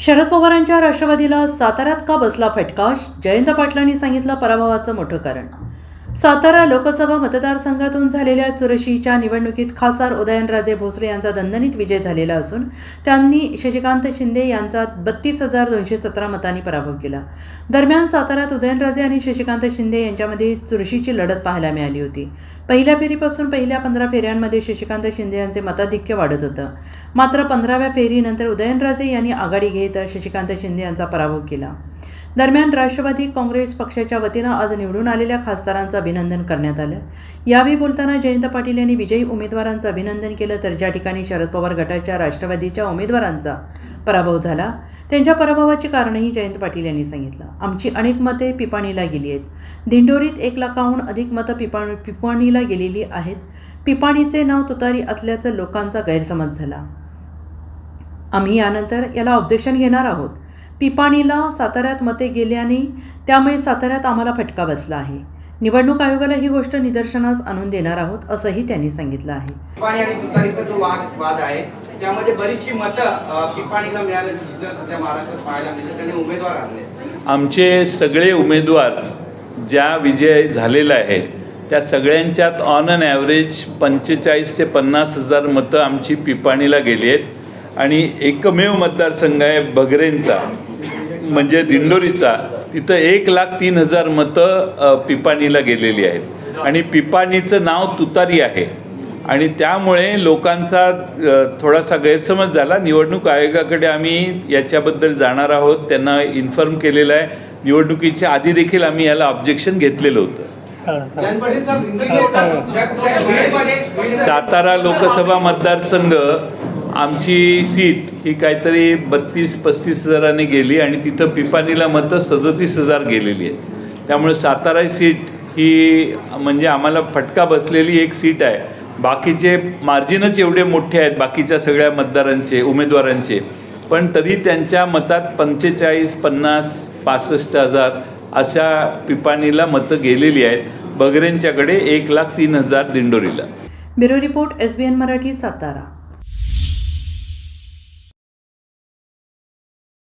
शरद पवारांच्या राष्ट्रवादीला साताऱ्यात का बसला फटका? जयंत पाटलांनी सांगितलं पराभवाचं मोठं कारण सातारा लोकसभा मतदारसंघातून झालेल्या चुरशीच्या निवडणुकीत खासदार उदयनराजे भोसले यांचा दणदणीत विजय झालेला असून त्यांनी शशिकांत शिंदे यांचा बत्तीस हजार दोनशे सतरा मतांनी पराभव केला. दरम्यान साताऱ्यात उदयनराजे आणि शशिकांत शिंदे यांच्यामध्ये चुरशीची लढत पाहायला मिळाली होती. पहिल्या फेरीपासून पहिल्या पंधरा फेऱ्यांमध्ये शशिकांत शिंदे यांचे मताधिक्य वाढत होतं. मात्र पंधराव्या फेरीनंतर उदयनराजे यांनी आघाडी घेत शशिकांत शिंदे यांचा पराभव केला. दरम्यान राष्ट्रवादी काँग्रेस पक्षाच्या वतीनं आज निवडून आलेल्या खासदारांचं अभिनंदन करण्यात आलं. यावेळी बोलताना जयंत पाटील यांनी विजयी उमेदवारांचं अभिनंदन केलं तर ज्या ठिकाणी शरद पवार गटाच्या राष्ट्रवादीच्या उमेदवारांचा पराभव झाला त्यांच्या पराभवाची कारणही जयंत पाटील यांनी सांगितलं. आमची अनेक मते पिपाणीला गेली आहेत. दिंडोरीत एक लाखाहून अधिक मतं पिपा पिपाणीला गेलेली आहेत. पिपाणीचे नाव तुतारी असल्याचं लोकांचा गैरसमज झाला. आम्ही यानंतर याला ऑब्जेक्शन घेणार आहोत. पिपाणीला साताऱ्यात मते गेल्याने त्यामुळे साताऱ्यात आम्हाला फटका बसला आहे. निवडणूक आयोगाला ही गोष्ट निदर्शनास आणून देणार आहोत असंही त्यांनी सांगितलं आहे. पिपाणी आणि तुतारीचा जो वाद वाद आहे त्यामध्ये बरीचशी मतं पिपाणीला मिळाल्याचं चित्र सध्या महाराष्ट्रात पाहायला मिळतं. त्याने उमेदवार आणले. आमचे सगळे उमेदवार ज्या विजय झालेला आहे त्या सगळ्यांच्यात ऑन अन ॲव्हरेज पंचेचाळीस ते पन्नास हजार मतं आमची पिपाणीला गेली आहेत. आणि एकमेव मतदारसंघ आहे बगरेंचा. म्हणजे दिंडोरीचा तिथं एक लाख तीन हजार मतं पिपाणीला गेलेली आहेत. आणि पिपाणीचं नाव तुतारी आहे. आणि त्यामुळे लोकांचा थोडासा गैरसमज झाला. निवडणूक आयोगाकडे आम्ही याच्याबद्दल जाणार आहोत. त्यांना इन्फॉर्म केलेलं आहे. निवडणुकीच्या आधी देखील आम्ही याला ऑब्जेक्शन घेतलेलं होतं. सातारा लोकसभा मतदारसंघ आमची सीट ही काहीतरी बत्तीस पस्तीस हजाराने गेली आणि तिथं पिपाणीला मतं सदतीस हजार गेलेली आहेत त्यामुळे सातारा सीट ही म्हणजे आम्हाला फटका बसलेली एक सीट आहे. बाकीचे मार्जिनच एवढे मोठे आहेत बाकीच्या सगळ्या मतदारांचे उमेदवारांचे. पण तरी त्यांच्या मतात पंचेचाळीस पन्नास पासष्ट हजार अशा पिपाणीला मतं गेलेली आहेत. बगरेंच्याकडे एक लाख तीन हजार दिंडोरीला. Bureau report S B N Marathi Satara.